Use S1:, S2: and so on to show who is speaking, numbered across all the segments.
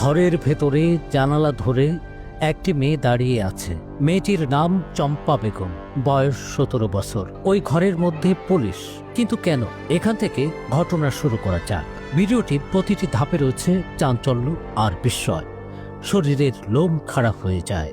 S1: ঘরের ভেতরে জানালা ধরে একটি মেয়ে দাঁড়িয়ে আছে। মেয়েটির নাম চম্পা বেগম, বয়স সতেরো বছর। ওই ঘরের মধ্যে পুলিশ। কিন্তু কেন? এখান থেকে ঘটনা শুরু করা যাক। ভিডিওটি প্রতিটি ধাপে রয়েছে চাঞ্চল্য আর বিস্ময়। শরীরের লোম খারাপ হয়ে যায়।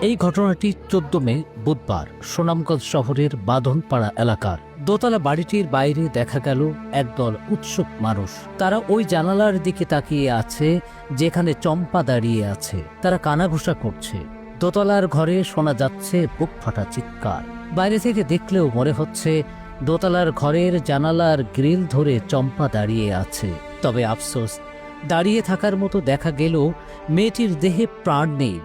S1: এই ঘটনাটি চোদ্দ মে বুধবার, সুনামগঞ্জ শহরের বাঁধনপাড়া এলাকার দোতলা বাড়িটির বাইরে দেখা গেল একদল উৎসুক মানুষ। তারা ওই জানালার দিকে তাকিয়ে আছে, যেখানে চম্পা দাঁড়িয়ে আছে। তারা কানাঘুষা করছে। দোতলার ঘরে শোনা যাচ্ছে বুক ফাটা চিৎকার। বাইরে থেকে দেখলেও মনে হচ্ছে দোতলার ঘরের জানালার গ্রিল ধরে চম্পা দাঁড়িয়ে আছে। তবে আফসোস, দাঁড়িয়ে থাকার মতো দেখা গেল মেয়েটির দেহে প্রাণ নেই।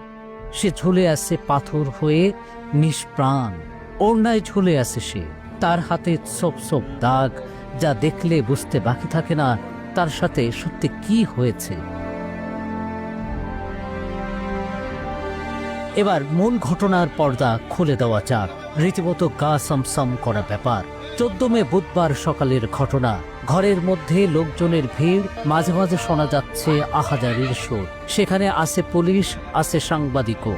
S1: সে ঝুলে আছে পাথর হয়ে নিষ্প্রাণ। ওড়নায় ঝুলে আছে সে। তার হাতে সব সব দাগ যা দেখলে বুঝতে বাকি থাকে না তার সাথে সত্যি কি হয়েছে। এবার মূল ঘটনার পর্দা খুলে দেওয়া যাক। রীতিমতো গা সমসম করা ব্যাপার। চোদ্দ মে বুধবার সকালের ঘটনা। ঘরের মধ্যে লোকজনের ভিড়, মাঝে মাঝে শোনা যাচ্ছে আহাজারির সুর। সেখানে আছে পুলিশ আছে সাংবাদিকও।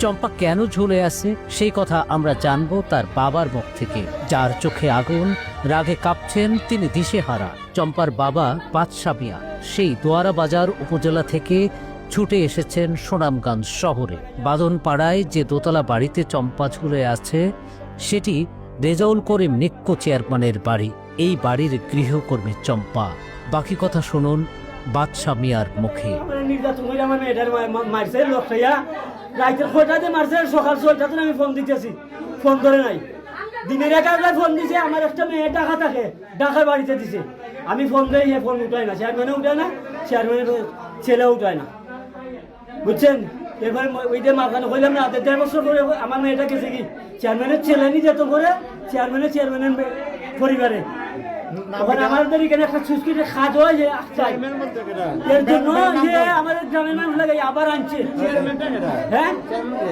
S1: চম্পা কেন ঝুলে আছে, সেই কথা আমরা জানব তার বাবার মুখ থেকে। যার চোখে আগুন, রাগে কাঁপছেন তিনি দিশেহারা। চম্পার বাবা বাদশা মিয়া, সেই দোয়ারা বাজার উপজেলা থেকে ছুটে এসেছেন সুনামগঞ্জ শহরে। বাদনপাড়ায় যে দোতলা বাড়িতে চম্পা ঝুলে আছে, সেটি রেজাউল করিম নিক্কো চেয়ারম্যানের বাড়ি। এই বাড়ির গৃহকর্মী চম্পা। বাকি কথা শুনুন বাদশা মিয়ার মুখে।
S2: নির্যাতন রাইতের ছয়টাতে মারছে? সকাল ছয়টাতে আমি ফোন দিতেছি। ফোন করে নাই। দিনের এগারোটায় ফোন দিছে, আমার একটা মেয়ে টাকা থাকে ঢাকার বাড়িতে দিছে। আমি ফোন দিই এ ফোন উঠাই না। চেয়ারম্যানে উঠায় না চেয়ারম্যানের ছেলে উঠায় না। বুঝছেন? এবার ওইটা মাথানো কইলাম না দেড় বছর পরে আমার মেয়েটা গেছে কি? চেয়ারম্যানের ছেলে নির্যাতন করে চেয়ারম্যানের চেয়ারম্যানের পরিবারে। তখন আমাদের এখানে একটা সুস্কিতে খাদ হয় যে চাই। এর জন্য যে আমাদের গ্রামের মানুষ লাগে আবার আনছে। হ্যাঁ?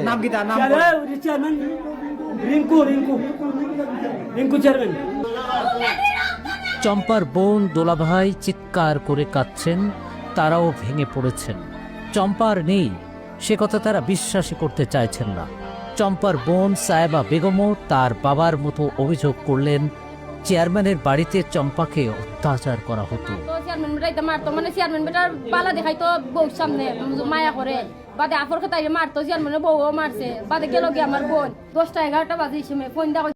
S3: নাম কি তার? নাম
S2: চেয়ারম্যান- ওই যে চেয়ারম্যান রিঙ্কু রিঙ্কু। রিঙ্কু চেয়ারম্যান
S1: চম্পার বোন দোলাভাই চিৎকার করে কাঁদছেন তারাও ভেঙে পড়েছেন। চম্পার নেই সে কথা তারা বিশ্বাসই করতে চাইছেন না। চম্পার বোন সায়েবা বেগমও তার বাবার মতো অভিযোগ করলেন চেয়ারম্যানের বাড়িতে চম্পাকে অত্যাচার করা হতো।
S4: মারতো। মানে চেয়ারম্যান বেটার সামনে মায়া করে। বাদে আফর খাতাই মারতো, চেয়ারম্যানের বউও মারছে। বাদে গেল গিয়ে আমার বোন? দশটা এগারোটা বাজে সময়। ফোন দেওয়া